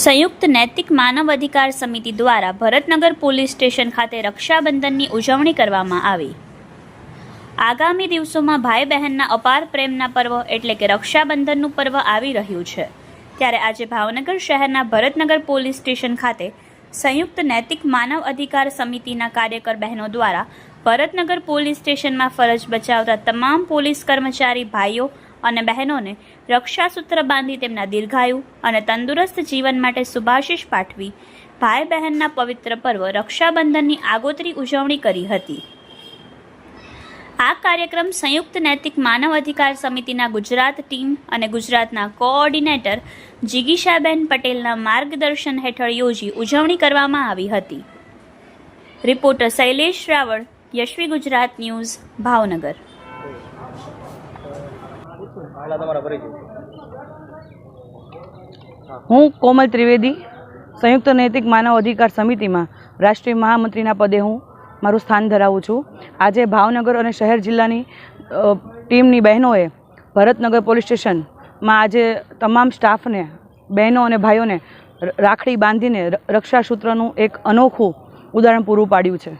સંયુક્ત નૈતિક માનવ અધિકાર સમિતિ દ્વારા ભરતનગર પોલીસ સ્ટેશન ખાતે રક્ષાબંધનની ઉજવણી કરવામાં આવી. આગામી દિવસોમાં ભાઈ બહેનના અપાર પ્રેમના પર્વ એટલે કે રક્ષાબંધનનું પર્વ આવી રહ્યું છે. ત્યારે આજે ભાવનગર શહેરના ભરતનગર પોલીસ સ્ટેશન ખાતે સંયુક્ત નૈતિક માનવ અધિકાર સમિતિના કાર્યકર બહેનો દ્વારા ભરતનગર પોલીસ સ્ટેશનમાં ફરજ બજાવતા તમામ પોલીસ કર્મચારી ભાઈઓ અને બહેનોને રક્ષાસૂત્ર બાંધી તેમના દીર્ઘાયુ અને તંદુરસ્ત જીવન માટે શુભાશીષ પાઠવી. ભાઈ બહેનના પવિત્ર પર્વ રક્ષાબંધનની આગોતરી ઉજવણી કરી હતી. આ કાર્યક્રમ સંયુક્ત નૈતિક માનવ અધિકાર સમિતિના ગુજરાત ટીમ અને ગુજરાતના કોઓર્ડિનેટર જિગીશાબેન પટેલના માર્ગદર્શન હેઠળ યોજી ઉજવણી કરવામાં આવી હતી. Reporter Shailesh Raval, Yashvi Gujarat news, Bhavnagar. હું કોમલ ત્રિવેદી, સંયુક્ત નૈતિક માનવ અધિકાર સમિતિમાં રાષ્ટ્રીય મહામંત્રીના પદે હું મારું સ્થાન ધરાવું છું. આજે ભાવનગર અને શહેર જિલ્લાની ટીમની બહેનોએ ભરતનગર પોલીસ સ્ટેશનમાં આજે તમામ સ્ટાફને, બહેનો અને ભાઈઓને રાખડી બાંધીને રક્ષાસૂત્રનું એક અનોખું ઉદાહરણ પૂરું પાડ્યું છે.